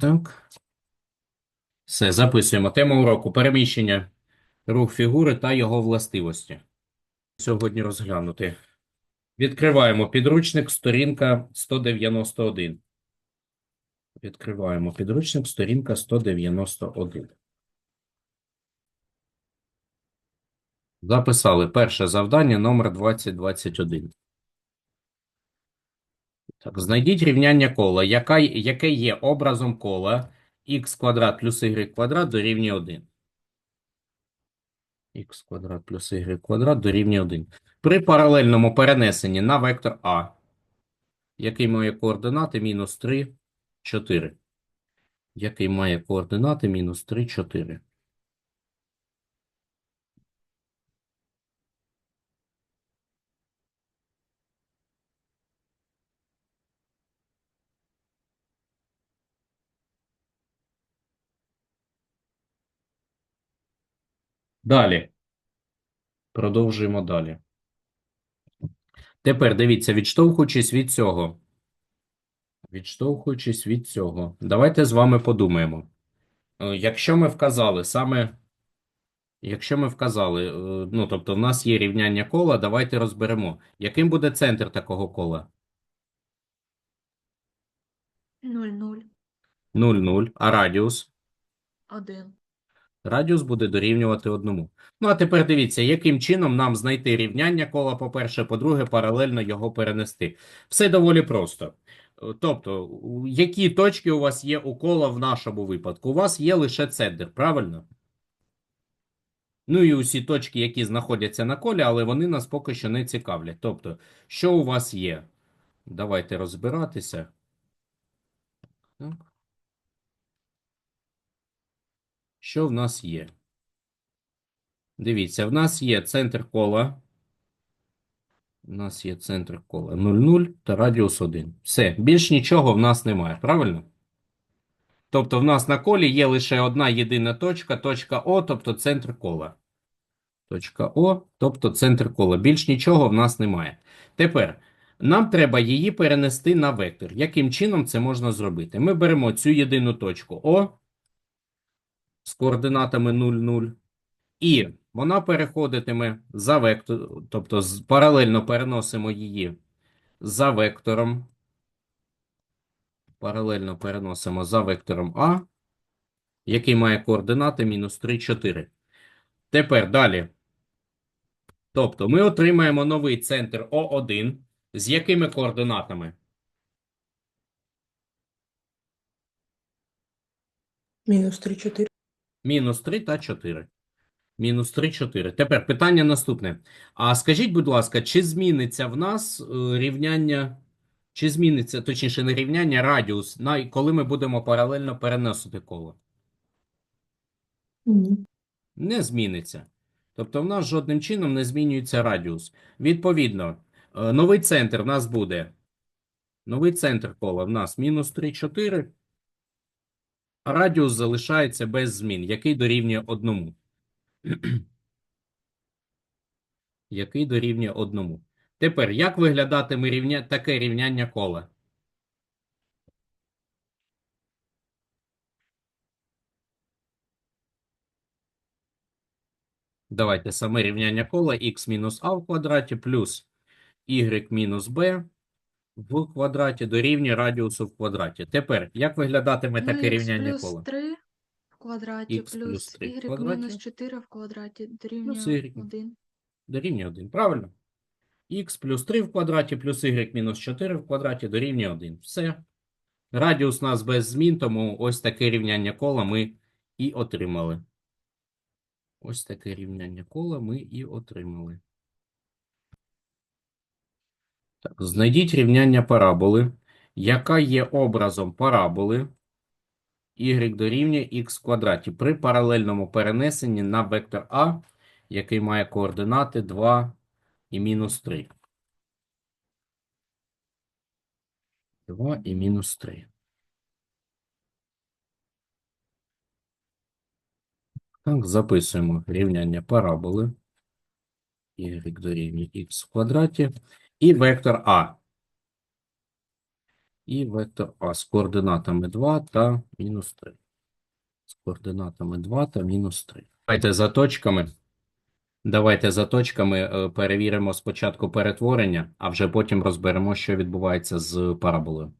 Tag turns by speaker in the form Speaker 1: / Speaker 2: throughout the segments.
Speaker 1: Так. Все, записуємо. Тема уроку переміщення, рух фігури та його властивості. Сьогодні розглянути. Відкриваємо підручник, сторінка 191. Відкриваємо підручник, сторінка 191. Записали перше завдання номер 2021. Так, знайдіть рівняння кола, яка, яке є образом кола х квадрат плюс y квадрат дорівнює 1. х квадрат плюс y квадрат дорівнює 1. При паралельному перенесенні на вектор А, який має координати мінус 3, 4. Який має координати мінус 3, 4. Далі. Продовжуємо далі. Тепер дивіться, відштовхуючись від цього. Відштовхуючись від цього. Давайте з вами подумаємо. Е, Якщо ми вказали саме. Якщо ми вказали, е, ну, тобто в нас є рівняння кола, давайте розберемо. Яким буде центр такого кола?
Speaker 2: 0,0,
Speaker 1: 0, 0. А радіус?
Speaker 2: 1.
Speaker 1: Радіус буде дорівнювати одному. Ну, а тепер дивіться, яким чином нам знайти рівняння кола, по-перше, по-друге, паралельно його перенести. Все доволі просто. Е, Тобто, які точки у вас є у кола в нашому випадку? У вас є лише центр, правильно? Ну і усі точки, які знаходяться на колі, але вони нас поки що не цікавлять. Тобто, що у вас є? Давайте розбиратися. Так. Що в нас є? Дивіться, в нас є центр кола. У нас є центр кола 0,0 та радіус 1. Все, більш нічого в нас немає, правильно? Тобто в нас на колі є лише одна єдина точка, точка О, тобто центр кола. Точка О, тобто центр кола. Більш нічого в нас немає. Тепер нам треба її перенести на вектор. Яким чином це можна зробити? Ми беремо цю єдину точку О координатами 0, 0. І вона переходитиме за вектор, тобто паралельно переносимо її за вектором. Паралельно переносимо за вектором А, який має координати мінус 3, 4. Тепер далі. Тобто ми отримаємо новий центр О1 з якими координатами?
Speaker 3: Мінус 3, 4.
Speaker 1: Мінус 3 та 4. Мінус 3, 4. Тепер питання наступне. А скажіть, будь ласка, чи зміниться в нас е, рівняння, чи зміниться, точніше, не рівняння, радіус, на, коли ми будемо паралельно переносити коло?
Speaker 3: Ні.
Speaker 1: Не зміниться. Тобто в нас жодним чином не змінюється радіус. Відповідно, е, новий центр в нас буде. Новий центр кола в нас мінус 3, 4. Радіус залишається без змін, який дорівнює одному. який дорівнює одному. Тепер, як виглядатиме рівня... таке рівняння кола? Давайте саме рівняння кола х мінус а в квадраті плюс y мінус b в квадраті дорівнює радіусу в квадраті. Тепер, як виглядатиме таке
Speaker 2: х
Speaker 1: рівняння
Speaker 2: плюс
Speaker 1: кола?
Speaker 2: 3 в квадраті
Speaker 1: Х плюс
Speaker 2: плюс
Speaker 1: 3 в
Speaker 2: y
Speaker 1: квадраті.
Speaker 2: мінус 4 в квадраті
Speaker 1: y.
Speaker 2: дорівнює 1.
Speaker 1: Дорівнює 1, правильно? х плюс 3 в квадраті плюс y мінус 4 в квадраті дорівнює 1. Все. Радіус у нас без змін, тому ось таке рівняння кола ми і отримали. Ось таке рівняння кола ми і отримали. Знайдіть рівняння параболи, яка є образом параболи y дорівнює х квадраті при паралельному перенесенні на вектор А, який має координати 2 і мінус 3. 2 і мінус 3. Так, записуємо рівняння параболи. y дорівнює х в квадраті. І вектор А. і вектор А з координатами 2 та мінус 3. З координатами 2 та мінус 3. Давайте за точками. Давайте за точками е, перевіримо спочатку перетворення, а вже потім розберемо, що відбувається з параболою.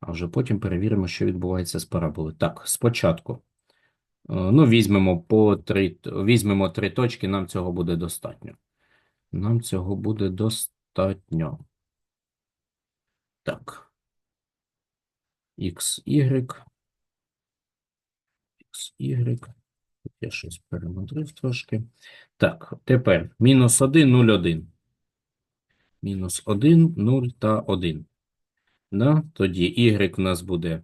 Speaker 1: А вже потім перевіримо, що відбувається з параболою. Так, спочатку. Е, Ну, візьмемо по три, візьмемо три точки, нам цього буде достатньо. Нам цього буде достатньо. Так. X, Y. X, Y. Тут Я щось перемотрив трошки. Так, тепер мінус 1, 0, 1. Мінус 1, 0 та 1. Да? Тоді Y у нас буде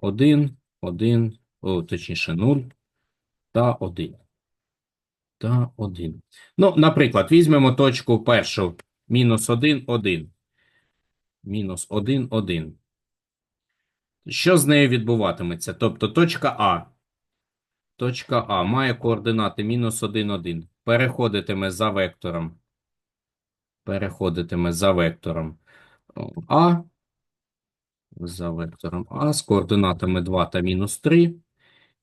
Speaker 1: 1, 1, о, точніше 0 та 1. Та 1. Ну, наприклад, візьмемо точку першу. Мінус 1, 1. Мінус 1, 1. Що з нею відбуватиметься? Тобто точка А. Точка А має координати мінус 1, 1. Переходитиме за вектором. Переходитиме за вектором А. За вектором А з координатами 2 та мінус 3.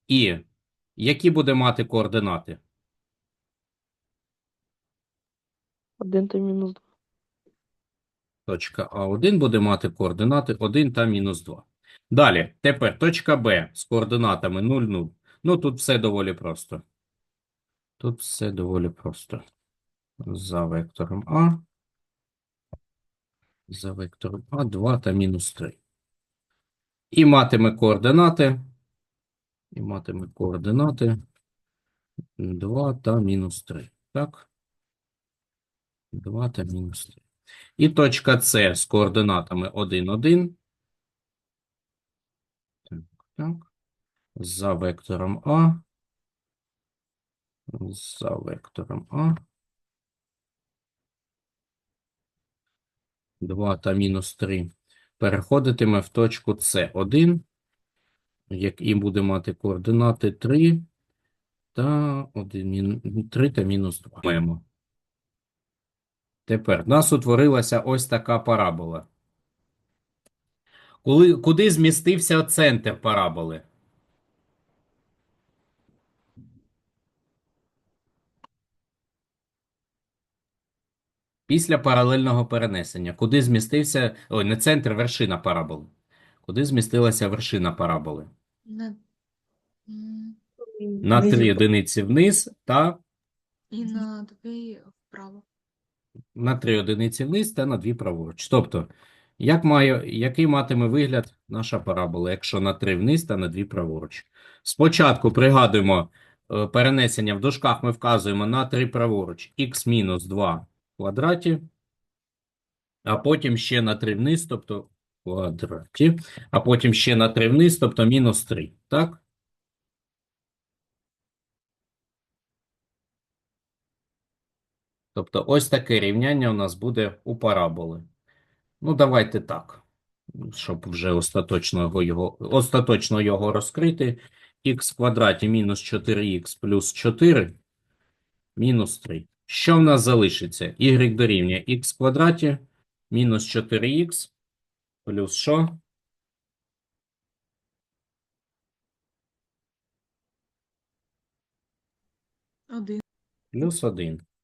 Speaker 1: І які буде мати координати?
Speaker 3: Один та мінус два.
Speaker 1: Точка А1 буде мати координати 1 та мінус 2. Далі, тепер точка Б з координатами 0, 0. Ну, тут все доволі просто. Тут все доволі просто. За вектором А. За вектором А 2 та мінус 3. І матиме координати. І матиме координати 2 та мінус 3. Так? 2 та мінус 3. І точка С з координатами 1, 1. Так, так. За вектором А. За вектором А. 2 та мінус 3. Переходитиме в точку С1, який буде мати координати 3 та 1, 3 та мінус 2. Маємо. Тепер в нас утворилася ось така парабола. Коли, куди змістився центр параболи? Після паралельного перенесення. Куди змістився. Ой, не центр, вершина параболи. Куди змістилася вершина параболи?
Speaker 2: На...
Speaker 1: На 3 одиниці вниз та
Speaker 2: І на дві вправо.
Speaker 1: На 3 одиниці вниз та на 2 праворуч. Тобто, як має, який матиме вигляд наша парабола, якщо на 3 вниз та на 2 праворуч? Спочатку пригадуємо е, перенесення в дужках ми вказуємо на 3 праворуч, х мінус 2 в квадраті, а потім ще на 3 вниз, тобто квадраті, а потім ще на 3 вниз, тобто мінус 3. Так? Тобто ось таке рівняння у нас буде у параболи. Ну, давайте так, щоб вже остаточно його, остаточно його розкрити. х в квадраті мінус 4х плюс 4 мінус 3. Що в нас залишиться? y дорівнює х в квадраті мінус 4х плюс що?
Speaker 2: Один.
Speaker 1: Плюс 1.